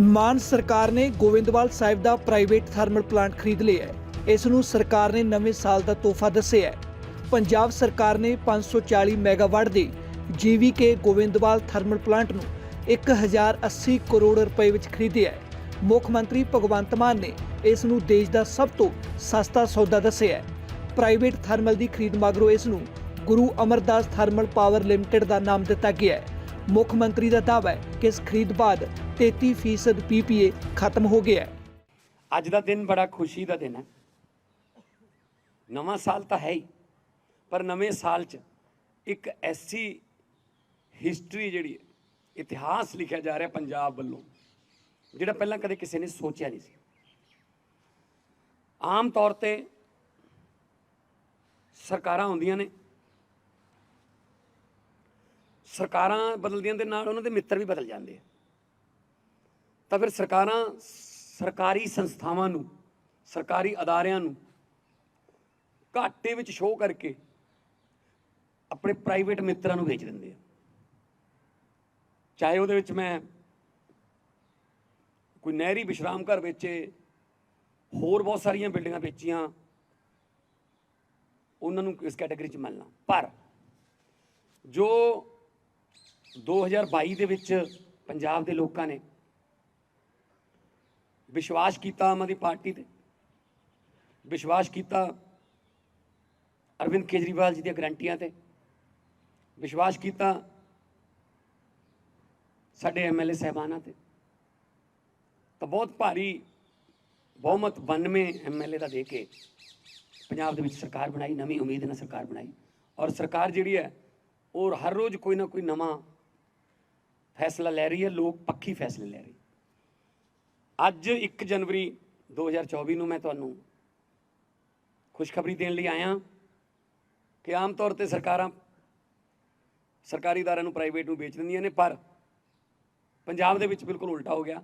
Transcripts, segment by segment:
ਮਾਨ ਸਰਕਾਰ ਨੇ ਗੋਇੰਦਵਾਲ ਸਾਹਿਬ ਦਾ ਪ੍ਰਾਈਵੇਟ ਥਰਮਲ ਪਲਾਂਟ ਖਰੀਦ ਲਿਆ ਹੈ। ਇਸ ਨੂੰ ਸਰਕਾਰ ਨੇ ਨਵੇਂ ਸਾਲ ਦਾ ਤੋਹਫਾ ਦੱਸਿਆ ਹੈ। ਪੰਜਾਬ ਸਰਕਾਰ ਨੇ 540 ਮੈਗਾਵਾਟ ਦੇ ਜੀਵੀਕੇ ਗੋਇੰਦਵਾਲ ਥਰਮਲ ਪਲਾਂਟ ਨੂੰ 1080 ਕਰੋੜ ਰੁਪਏ ਵਿੱਚ ਖਰੀਦਿਆ ਹੈ। ਮੁੱਖ ਮੰਤਰੀ ਭਗਵੰਤ ਮਾਨ ਨੇ ਇਸ ਨੂੰ ਦੇਸ਼ ਦਾ ਸਭ ਤੋਂ ਸਸਤਾ ਸੌਦਾ ਦੱਸਿਆ ਹੈ। ਪ੍ਰਾਈਵੇਟ ਥਰਮਲ ਦੀ ਖਰੀਦ ਮਗਰੋਂ ਇਸ ਨੂੰ Guru Amardas thermal power limited ਦਾ ਨਾਮ ਦਿੱਤਾ ਗਿਆ ਹੈ। ਮੁੱਖ ਮੰਤਰੀ ਦਾ ਦਾਅਵਾ ਹੈ ਕਿ ਇਸ ਖਰੀਦ ਬਾਅਦ 33% ਪੀਪੀਏ ਖਤਮ ਹੋ ਗਿਆ ਹੈ। ਅੱਜ ਦਾ ਦਿਨ ਬੜਾ ਖੁਸ਼ੀ ਦਾ ਦਿਨ ਹੈ। ਨਵਾਂ ਸਾਲ ਤਾਂ ਹੈ ਹੀ, ਪਰ ਨਵੇਂ ਸਾਲ 'ਚ ਇੱਕ ਐਸੀ ਹਿਸਟਰੀ ਜਿਹੜੀ ਹੈ, ਇਤਿਹਾਸ ਲਿਖਿਆ ਜਾ ਰਿਹਾ ਪੰਜਾਬ ਵੱਲੋਂ, ਜਿਹੜਾ ਪਹਿਲਾਂ ਕਦੇ ਕਿਸੇ ਨੇ ਸੋਚਿਆ ਨਹੀਂ ਸੀ। ਆਮ ਤੌਰ ਤੇ ਸਰਕਾਰਾਂ ਹੁੰਦੀਆਂ ਨੇ ਸਰਕਾਰਾਂ ਬਦਲਦੀਆਂ ਦੇ ਨਾਲ ਉਹਨਾਂ ਦੇ ਮਿੱਤਰ ਵੀ ਬਦਲ ਜਾਂਦੇ ਆ। ਤਾਂ ਫਿਰ ਸਰਕਾਰਾਂ ਸਰਕਾਰੀ ਸੰਸਥਾਵਾਂ ਨੂੰ, ਸਰਕਾਰੀ ਅਦਾਰਿਆਂ ਨੂੰ ਘਾਟੇ ਵਿੱਚ ਸ਼ੋਅ ਕਰਕੇ ਆਪਣੇ ਪ੍ਰਾਈਵੇਟ ਮਿੱਤਰਾਂ ਨੂੰ ਵੇਚ ਦਿੰਦੇ ਆ। ਚਾਹੇ ਉਹਦੇ ਵਿੱਚ ਮੈਂ ਕੋਈ ਨਹਿਰੀ ਵਿਸ਼ਰਾਮ ਘਰ ਵੇਚੇ, ਹੋਰ ਬਹੁਤ ਸਾਰੀਆਂ ਬਿਲਡਿੰਗਾਂ ਵੇਚੀਆਂ, ਉਹਨਾਂ ਨੂੰ ਇਸ ਕੈਟਾਗਰੀ 'ਚ ਮੰਨਣਾ ਪਰ ਜੋ 2022 ਦੇ ਵਿੱਚ ਪੰਜਾਬ ਦੇ ਲੋਕਾਂ ਨੇ ਵਿਸ਼ਵਾਸ ਕੀਤਾ ਆਮ ਆਦਮੀ ਪਾਰਟੀ ਤੇ। ਵਿਸ਼ਵਾਸ ਕੀਤਾ ਅਰਵਿੰਦ ਕੇਜਰੀਵਾਲ ਜੀ ਦੀਆਂ ਗਰੰਟੀਆਂ ਤੇ। ਵਿਸ਼ਵਾਸ ਕੀਤਾ ਸਾਡੇ ਐਮਐਲਏ ਸਹਿਬਾਨਾਂ ਤੇ। ਤਾਂ ਬਹੁਤ ਭਾਰੀ, ਬਹੁਮਤ 92 ਐਮਐਲਏ ਦਾ ਦੇ ਕੇ ਪੰਜਾਬ ਦੇ ਵਿੱਚ ਸਰਕਾਰ ਬਣਾਈ, ਨਵੀਂ ਉਮੀਦ ਨਾਲ ਸਰਕਾਰ ਬਣਾਈ। ਔਰ ਸਰਕਾਰ ਜਿਹੜੀ ਹੈ, ਉਹ ਹਰ ਰੋਜ਼ ਕੋਈ ਨਾ ਕੋਈ ਨਵਾਂ ਫੈਸਲਾ ਲੈ ਰਹੀ ਹੈ, ਲੋਕ ਪੱਖੀ ਫੈਸਲੇ ਲੈ ਰਹੀ। ਅੱਜ 1 ਜਨਵਰੀ 2024 ਨੂੰ ਮੈਂ ਤੁਹਾਨੂੰ ਖੁਸ਼ਖਬਰੀ ਦੇਣ ਲਈ ਆਇਆ ਕਿ ਆਮ ਤੌਰ ਤੇ ਸਰਕਾਰਾਂ ਸਰਕਾਰੀ ਅਦਾਰਿਆਂ ਨੂੰ ਪ੍ਰਾਈਵੇਟ ਨੂੰ ਵੇਚ ਦਿੰਦੀਆਂ ਨੇ, ਪਰ ਪੰਜਾਬ ਦੇ ਵਿੱਚ ਬਿਲਕੁਲ ਉਲਟਾ ਹੋ ਗਿਆ।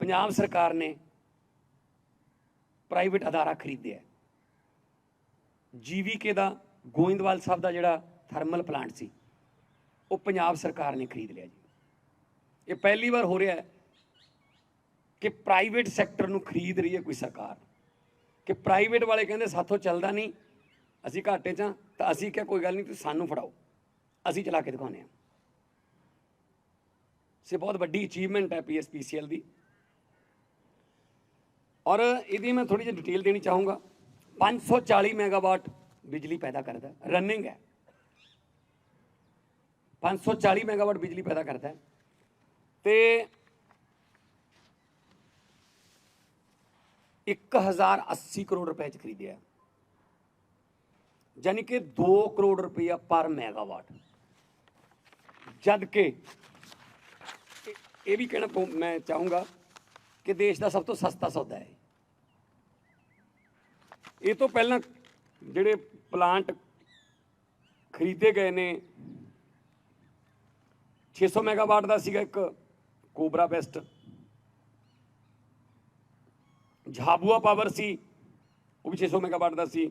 ਪੰਜਾਬ ਸਰਕਾਰ ਨੇ ਪ੍ਰਾਈਵੇਟ ਅਦਾਰਾ ਖਰੀਦਿਆ। ਜੀਵੀਕੇ ਦਾ ਗੋਇੰਦਵਾਲ ਸਾਹਿਬ ਦਾ ਜਿਹੜਾ ਥਰਮਲ ਪਲਾਂਟ ਸੀ ਉਹ ਪੰਜਾਬ ਸਰਕਾਰ ਨੇ ਖਰੀਦ ਲਿਆ ਜੀ। ਇਹ ਪਹਿਲੀ ਵਾਰ ਹੋ ਰਿਹਾ ਹੈ ਕਿ ਪ੍ਰਾਈਵੇਟ ਸੈਕਟਰ ਨੂੰ ਖਰੀਦ ਰਹੀ ਹੈ ਕੋਈ ਸਰਕਾਰ। ਕਿ ਪ੍ਰਾਈਵੇਟ ਵਾਲੇ ਕਹਿੰਦੇ ਸਾਥੋਂ ਚੱਲਦਾ ਨਹੀਂ, ਅਸੀਂ ਘਾਟੇ 'ਚ ਹਾਂ, ਤਾਂ ਅਸੀਂ ਕਿਹਾ ਕੋਈ ਗੱਲ ਨਹੀਂ, ਤੁਸੀਂ ਸਾਨੂੰ ਫੜਾਓ। ਅਸੀਂ ਚਲਾ ਕੇ ਦਿਖਾਉਂਦੇ ਹਾਂ। ਸੇ ਬਹੁਤ ਵੱਡੀ ਅਚੀਵਮੈਂਟ ਹੈ ਪੀਐਸਪੀਸੀਐਲ ਦੀ। ਔਰ ਇਹਦੀ ਮੈਂ ਥੋੜੀ ਜਿਹੀ ਡਿਟੇਲ ਦੇਣੀ ਚਾਹੂੰਗਾ। 540 ਮੈਗਾਵਾਟ ਬਿਜਲੀ ਪੈਦਾ ਕਰਦਾ। ਰਨਿੰਗ ਹੈ। 540 ਮੈਗਾਵਾਟ ਬਿਜਲੀ ਪੈਦਾ ਕਰਦਾ ਹੈ। ਤੇ 1080 ਕਰੋੜ ਰੁਪਏ ਚ ਖਰੀਦਿਆ ਯਾਨੀ ਕਿ 2 ਕਰੋੜ ਰੁਪਇਆ ਪਰ ਮੈਗਾਵਾਟ। ਜਦ ਕਿ ਇਹ- ਇਹ ਵੀ ਕਹਿਣਾ ਪਊ- ਮੈਂ ਚਾਹੂੰਗਾ ਕਿ ਦੇਸ਼ ਦਾ ਸਭ ਤੋਂ ਸਸਤਾ ਸੌਦਾ ਹੈ। ਇਹ ਤੋਂ ਪਹਿਲਾਂ ਜਿਹੜੇ ਪਲਾਂਟ ਖਰੀਦੇ ਗਏ ਨੇ 600 ਮੈਗਾਵਾਟ ਦਾ ਸੀਗਾ ਇੱਕ ਕੋਬਰਾ ਬੈਸਟ। ਝਾਬੂਆ ਪਾਵਰ ਸੀ, ਉਹ ਵੀ 600 ਮੈਗਾਵਾਟ ਦਾ ਸੀ।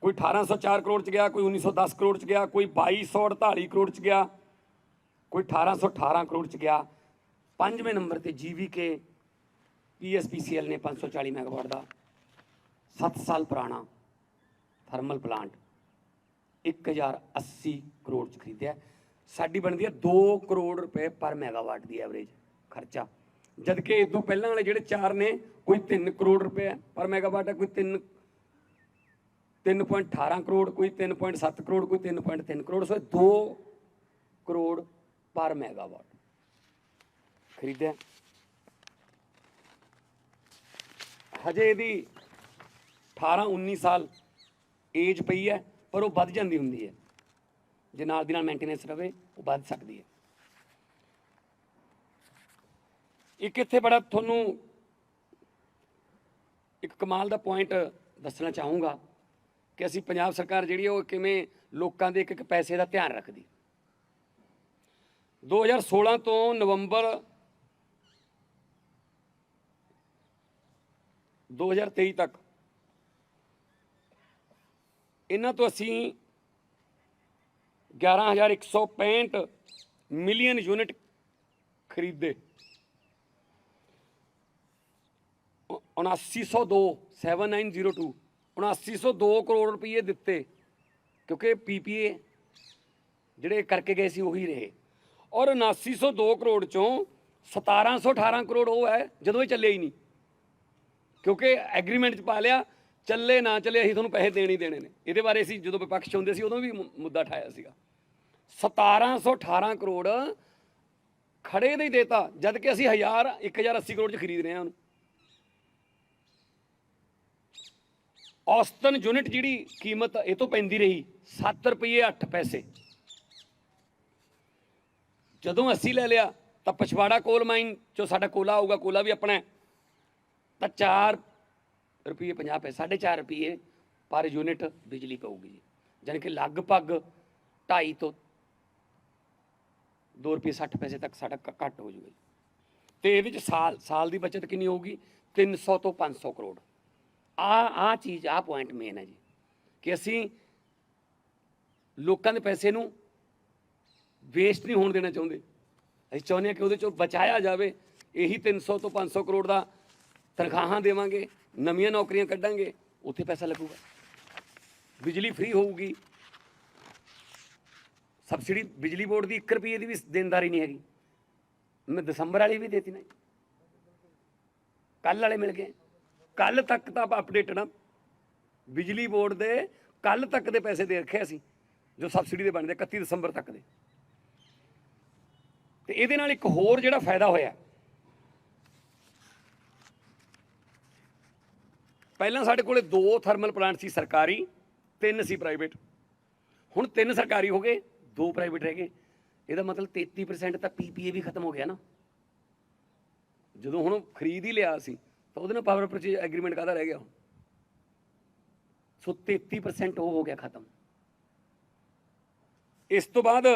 ਕੋਈ 1804 ਕਰੋੜ ਚ ਗਿਆ, ਕੋਈ 1910 ਕਰੋੜ ਚ ਗਿਆ, ਕੋਈ 2248 ਕਰੋੜ ਚ ਗਿਆ, ਕੋਈ 1818 ਕਰੋੜ ਚ ਗਿਆ। ਪੰਜਵੇਂ ਨੰਬਰ ਤੇ ਜੀਵੀਕੇ ਪੀਐਸਪੀਸੀਐਲ ਨੇ 540 ਮੈਗਾਵਾਟ ਦਾ। 7 ਸਾਲ ਪੁਰਾਣਾ ਥਰਮਲ ਪਲਾਂਟ 1080 ਕਰੋੜ ਚ ਖਰੀਦਿਆ। ਸਾਡੀ ਬਣਦੀ ਹੈ 2 ਕਰੋੜ ਰੁਪਏ ਪਰ ਮੈਗਾਵਾਟ ਦੀ ਐਵਰੇਜ ਖਰਚਾ। ਜਦ ਕਿ ਤੋਂ ਪਹਿਲਾਂ ਵਾਲੇ ਜਿਹੜੇ ਚਾਰ ਨੇ, ਕੋਈ 3 ਕਰੋੜ ਰੁਪਏ ਪਰ ਮੈਗਾਵਾਟ ਹੈ ਕੋਈ 3 3.18 ਕਰੋੜ, ਕੋਈ 3.7 ਕਰੋੜ, ਕੋਈ 3.3 ਕਰੋੜ, ਸੋ 2 ਕਰੋੜ ਪਰ ਮੈਗਾਵਾਟ। ਖਰੀਦਿਆ। ਹਜੇ ਇਹਦੀ 18 19 ਸਾਲ ਏਜ ਪਈ ਹੈ, ਪਰ ਉਹ ਵੱਧ ਜਾਂਦੀ ਹੁੰਦੀ ਹੈ। ਜੇ ਨਾਲ ਦੀ ਨਾਲ ਮੇਨਟੇਨੈਂਸ ਰਵੇ, ਉਹ ਵੱਧ ਸਕਦੀ ਹੈ। ਇੱਕ ਇੱਥੇ ਬੜਾ ਤੁਹਾਨੂੰ ਇੱਕ ਕਮਾਲ ਦਾ ਪੁਆਇੰਟ ਦੱਸਣਾ ਚਾਹੂੰਗਾ ਕਿ ਅਸੀਂ ਪੰਜਾਬ ਸਰਕਾਰ ਜਿਹੜੀ ਹੈ ਉਹ ਕਿਵੇਂ ਲੋਕਾਂ ਦੇ ਇੱਕ ਇੱਕ ਪੈਸੇ ਦਾ ਧਿਆਨ ਰੱਖਦੀ। 2016 ਤੋਂ ਨਵੰਬਰ 2023 ਤੱਕ, ਇਹਨਾਂ ਤੋਂ ਅਸੀਂ 11165 ਮਿਲੀਅਨ ਯੂਨਿਟ ਖਰੀਦੇ। 7902 7902 7902 ਕਰੋੜ ਰੁਪਏ ਦਿੱਤੇ, ਕਿਉਂਕਿ ਪੀਪੀਏ ਜਿਹੜੇ ਕਰਕੇ ਗਏ ਸੀ ਉਹੀ ਰਹੇ। ਔਰ 7902 ਕਰੋੜ ਚੋਂ 1718 ਕਰੋੜ ਉਹ ਹੈ, ਜਦੋਂ ਇਹ ਚੱਲੇ ਹੀ ਨਹੀਂ। ਕਿਉਂਕਿ ਐਗਰੀਮੈਂਟ 'ਚ ਪਾ ਲਿਆ ਚੱਲੇ ਨਾ ਚੱਲੇ ਅਸੀਂ ਤੁਹਾਨੂੰ ਪੈਸੇ ਦੇਣੇ ਹੀ ਦੇਣੇ ਨੇ। ਇਹਦੇ ਬਾਰੇ ਅਸੀਂ ਜਦੋਂ ਵਿਪਕਸ਼ 'ਚ ਹੁੰਦੇ ਸੀ ਉਦੋਂ ਵੀ ਮੁੱਦਾ ਠਾਇਆ ਸੀਗਾ। 1718 ਕਰੋੜ ਖੜੇ ਦੇ ਹੀ ਦੇਤਾ, ਜਦ ਕਿ ਅਸੀਂ 1000 1080 ਕਰੋੜ 'ਚ ਖਰੀਦ ਰਹੇ ਹਾਂ ਉਹਨੂੰ। ਔਸਤਨ ਯੂਨਿਟ ਜਿਹੜੀ ਕੀਮਤ ਇਹ ਤੋਂ ਪੈਂਦੀ ਰਹੀ 7 ਰੁਪਏ 8 ਪੈਸੇ। ਜਦੋਂ ਅਸੀਂ ਲੈ ਲਿਆ, ਤਾਂ ਪਛਵਾੜਾ ਕੋਲ ਮਾਈਨ ਚੋਂ ਸਾਡਾ ਕੋਲਾ ਆਊਗਾ, ਕੋਲਾ ਵੀ ਆਪਣਾ ਤਾਂ 4 ਰੁਪਏ 50 ਪੈਸੇ 4.5 ਰੁਪਏ ਪਰ ਯੂਨਿਟ ਬਿਜਲੀ ਪਊਗੀ ਜੀ। ਯਾਨੀ ਕਿ ਲਗਭਗ 2.5 ਤੋਂ 2 ਰੁਪਏ 60 ਪੈਸੇ ਤੱਕ ਸਾਡਾ ਘ- ਘੱਟ ਹੋ ਜੂਗਾ ਜੀ। ਤੇ ਇਹਦੇ ਚ ਸਾਲ ਸਾਲ ਦੀ ਬਚਤ ਕਿੰਨੀ ਹੋਊਗੀ? 300 ਤੋਂ 500 ਕਰੋੜ। ਆ ਆ ਚੀਜ਼ ਆ ਪੁਆਇੰਟ ਮੇਨ ਹੈ ਜੀ। ਕਿ ਅਸੀਂ ਲੋਕਾਂ ਦੇ ਪੈਸੇ ਨੂੰ ਵੇਸਟ ਨਹੀਂ ਹੋਣ ਦੇਣਾ ਚਾਹੁੰਦੇ। ਅਸੀਂ ਚਾਹੁੰਦੇ ਹਾਂ ਕਿ ਉਹਦੇ ਚੋਂ ਬਚਾਇਆ ਜਾਵੇ। ਇਹੀ 300 ਤੋਂ 500 ਕਰੋੜ ਦਾ ਤਨਖਾਹਾਂ ਦੇਵਾਂਗੇ, ਨਵੀਆਂ ਨੌਕਰੀਆਂ ਕੱਢਾਂਗੇ, ਉੱਥੇ ਪੈਸਾ ਲੱਗੂਗਾ। ਬਿਜਲੀ ਫ੍ਰੀ ਹੋਊਗੀ। ਸਬਸਿਡੀ ਬਿਜਲੀ ਬੋਰਡ ਦੀ 1 ਰੁਪਏ ਦੀ ਵੀ ਦੇਣਦਾਰੀ ਨਹੀਂ ਹੈਗੀ। ਮੈਂ ਦਸੰਬਰ ਵਾਲੀ ਵੀ ਦੇਤੀ ਨਾ ਕੱਲ ਵਾਲੇ ਮਿਲ ਗਏ। ਕੱਲ ਤੱਕ ਤਾਂ ਆਪਾਂ ਅਪਡੇਟਡ ਆ ਬਿਜਲੀ ਬੋਰਡ ਦੇ ਕੱਲ ਤੱਕ ਦੇ ਪੈਸੇ ਦੇ ਰੱਖੇ ਅਸੀਂ ਜੋ ਸਬਸਿਡੀ ਦੇ ਬਣਦੇ 31 ਦਸੰਬਰ ਤੱਕ ਦੇ। ਤੇ ਇਹਦੇ ਨਾਲ ਇੱਕ ਹੋਰ ਜਿਹੜਾ ਫਾਇਦਾ ਹੋਇਆ ਪਹਿਲਾਂ ਸਾਡੇ ਕੋਲੇ ਦੋ ਥਰਮਲ ਪਲਾਂਟ ਸੀ ਸਰਕਾਰੀ, ਤਿੰਨ ਸੀ ਪ੍ਰਾਈਵੇਟ ਹੁਣ ਤਿੰਨ ਸਰਕਾਰੀ ਹੋ ਗਏ, ਦੋ ਪ੍ਰਾਈਵੇਟ ਰਹਿ ਗਏ। ਇਹਦਾ ਮਤਲਬ 33% ਤਾਂ ਪੀਪੀਏ ਵੀ ਖਤਮ ਹੋ ਗਿਆ ਨਾ। ਜਦੋਂ ਹੁਣ ਖਰੀਦ ਹੀ ਲਿਆ ਸੀ, ਤਾਂ ਉਹਦੇ ਨਾਲ ਪਾਵਰ ਪਰਚੇਜ ਐਗਰੀਮੈਂਟ ਕਾਹਦਾ ਰਹਿ ਗਿਆ ਹੁਣ? ਸੋ 33% ਉਹ ਹੋ ਗਿਆ ਖਤਮ। ਇਸ ਤੋਂ ਬਾਅਦ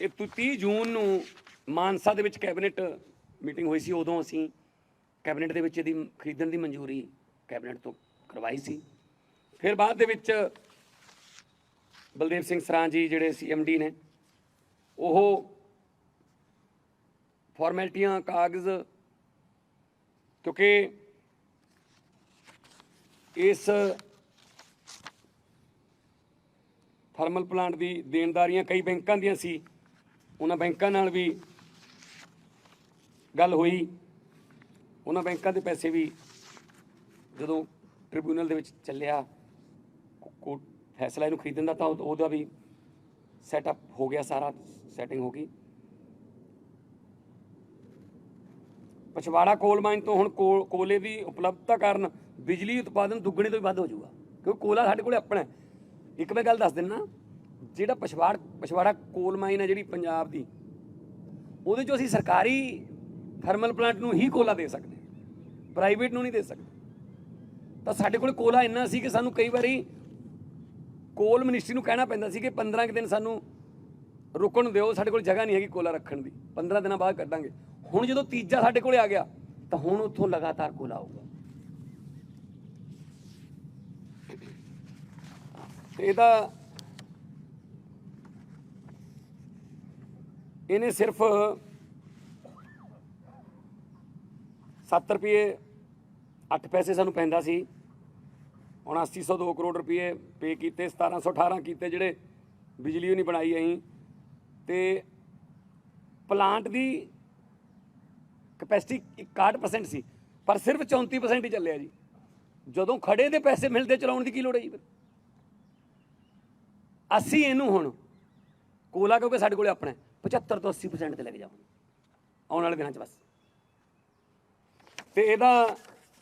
ਇਹ ਤੁ- 30 ਜੂਨ ਨੂੰ ਮਾਨਸਾ ਦੇ ਵਿੱਚ ਕੈਬਨਿਟ ਮੀਟਿੰਗ ਹੋਈ ਸੀ, ਉਦੋਂ ਅਸੀਂ ਕੈਬਨਿਟ ਦੇ ਵਿੱਚ ਇਹਦੀ ਖਰੀਦਣ ਦੀ ਮਨਜ਼ੂਰੀ ਕੈਬਨਿਟ ਤੋਂ ਕਰਵਾਈ ਸੀ। ਫਿਰ ਬਾਅਦ ਦੇ ਵਿੱਚ ਬਲਦੇਵ ਸਿੰਘ ਸਰਾਂ ਜੀ ਜਿਹੜੇ ਸੀਐਮਡੀ ਨੇ, ਉਹ ਫਾਰਮੈਲਿਟੀਆਂ, ਕਾਗਜ਼, ਕਿਉਂਕਿ ਇਸ ਥਰਮਲ ਪਲਾਂਟ ਦੀ ਦੇਣਦਾਰੀਆਂ ਕਈ ਬੈਂਕਾਂ ਦੀਆਂ ਸੀ, ਉਹਨਾਂ ਬੈਂਕਾਂ ਨਾਲ ਵੀ ਗੱਲ ਹੋਈ। ਉਹਨਾਂ ਬੈਂਕਾਂ ਦੇ ਪੈਸੇ ਵੀ ਜਦੋਂ ਟ੍ਰਿਬਿਊਨਲ ਦੇ ਵਿੱਚ ਚੱਲਿਆ ਕੋਰਟ ਫੈਸਲਾ ਇਹਨੂੰ ਖਰੀਦਣ ਦਾ ਤਾਂ ਉਹ- ਉਹਦਾ ਵੀ ਸੈਟਅਪ ਹੋ ਗਿਆ ਸਾਰਾ ਸੈਟਿੰਗ ਹੋ ਗਈ। ਪਛਵਾੜਾ ਕੋਲ ਮਾਈਨ ਤੋਂ ਹੁਣ ਕੋਲ- ਕੋਲੇ ਦੀ ਉਪਲਬਧਤਾ ਕਾਰਨ ਬਿਜਲੀ ਉਤਪਾਦਨ ਦੁੱਗਣੇ ਤੋਂ ਵੀ ਵੱਧ ਹੋ ਜਾਊਗਾ, ਕਿਉਂਕਿ ਕੋਲਾ ਸਾਡੇ ਕੋਲੇ ਆਪਣਾ ਇੱਕ ਮੈਂ ਗੱਲ ਦੱਸ ਦਿੰਨਾ, ਜਿਹੜਾ ਪਛਵਾੜ, ਪਛਵਾੜਾ ਕੋਲ ਮਾਈਨ ਹੈ ਜਿਹੜੀ ਪੰਜਾਬ ਦੀ, ਉਹਦੇ ਚੋਂ ਅਸੀਂ ਸਰਕਾਰੀ ਥਰਮਲ ਪਲਾਂਟ ਨੂੰ ਹੀ ਕੋਲਾ ਦੇ ਸਕਦੇ ਪ੍ਰਾਈਵੇਟ ਨੂੰ ਨਹੀਂ ਦੇ ਸਕਦੇ। ਤਾਂ ਸਾਡੇ ਕੋਲ ਕੋਲਾ ਇੰਨਾ ਸੀ ਕਿ ਸਾਨੂੰ ਕਈ ਵਾਰੀ ਕੋਲ ਮਿਨਿਸਟਰੀ ਨੂੰ ਕਹਿਣਾ ਪੈਂਦਾ ਸੀ ਕਿ 15 ਕੁ ਦਿਨ ਸਾਨੂੰ ਰੁਕਣ ਦਿਓ, ਸਾਡੇ ਕੋਲ ਜਗ੍ਹਾ ਨਹੀਂ ਹੈਗੀ ਕੋਲਾ ਰੱਖਣ ਦੀ। 15 ਦਿਨਾਂ ਬਾਅਦ ਕੱਢਾਂਗੇ। ਹੁਣ ਜਦੋਂ ਤੀਜਾ ਸਾਡੇ ਕੋਲੇ ਆ ਗਿਆ, ਤਾਂ ਹੁਣ ਉੱਥੋਂ ਲਗਾਤਾਰ ਕੋਲਾ ਆਊਗਾ। ਇਹਦਾ ਇਹਨੇ ਸਿਰਫ 7 ਰੁਪਏ 8 ਪੈਸੇ ਸਾਨੂੰ ਪੈਂਦਾ ਸੀ। ਹੁਣ 8002 ਕਰੋੜ ਰੁਪਏ ਪੇ ਕੀਤੇ 1718 ਕੀਤੇ ਜਿਹੜੇ ਬਿਜਲੀ ਉਹ ਨਹੀਂ ਬਣਾਈ ਅਸੀਂ। ਤੇ ਪਲਾਂਟ ਦੀ ਕਪੈਸਿਟੀ 61% ਸੀ ਪਰ ਸਿਰਫ 34% ਹੀ ਚੱਲਿਆ ਜੀ। ਜਦੋਂ ਖੜੇ ਦੇ ਪੈਸੇ ਮਿਲਦੇ ਚਲਾਉਣ ਦੀ ਕੀ ਲੋੜ ਹੈ ਜੀ ਫਿਰ? ਅਸੀਂ ਇਹਨੂੰ ਹੁਣ ਕੋਲਾ ਕਿਉਂਕਿ ਸਾਡੇ ਕੋਲੇ ਆਪਣਾ ਹੈ, 75 ਤੋਂ 80% ਤੇ ਲੈ ਕੇ ਜਾਵਾਂਗੇ। ਆਉਣ ਵਾਲੇ ਦਿਨਾਂ 'ਚ ਬਸ। ਤੇ ਇਹਦਾ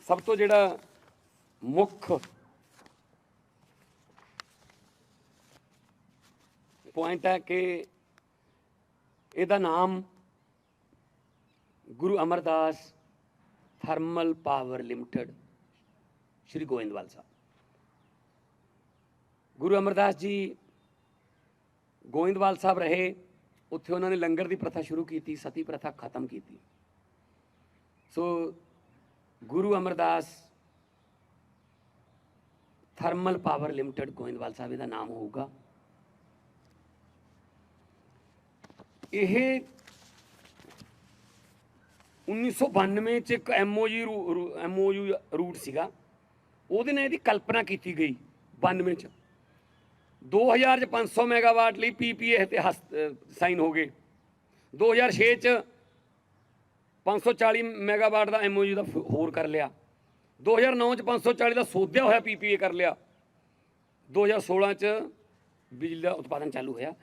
ਸਭ ਤੋਂ ਜਿਹੜਾ ਮੁੱਖ ਪੁਆਇੰਟ ਹੈ ਕਿ ਇਹਦਾ ਨਾਮ Guru Amardas thermal power limited, Shri Goindwal Sahib. Guru Amardas ji Goindwal Sahib ਰਹੇ, ਉੱਥੇ ਉਹਨਾਂ ਨੇ ਲੰਗਰ ਦੀ ਪ੍ਰਥਾ ਸ਼ੁਰੂ ਕੀਤੀ, ਸਤੀ ਪ੍ਰਥਾ ਖਤਮ ਕੀਤੀ। So Guru Amardas thermal power limited Goindwal Sahib, ਇਹਦਾ ਨਾਮ ਹੋਊਗਾ। ਇਹ 1992 ਚ ਇੱਕ ਐਮਓਯੂ ਐਮਓਯੂ ਰੂਟ ਸੀਗਾ। ਉਹਦੇ ਨਾਲ ਇਹਦੀ ਕਲਪਨਾ ਕੀਤੀ ਗਈ 92 ਚ। 2000 ਚ 500 ਮੈਗਾਵਾਟ ਲਈ ਪੀਪੀਏ ਤੇ ਸਾਈਨ ਹੋ ਗਏ। 2006 ਚ 540 ਮੈਗਾਵਾਟ ਦਾ ਐਮਓਯੂ ਦਾ ਫ- ਹੋਰ ਕਰ ਲਿਆ। 2009 ਚ 540 ਦਾ ਸੋਧਿਆ ਹੋਇਆ ਪੀਪੀਏ ਕਰ ਲਿਆ। 2016 ਚ ਬਿਜਲੀ ਦਾ ਉਤਪਾਦਨ ਚਾਲੂ ਹੋਇਆ।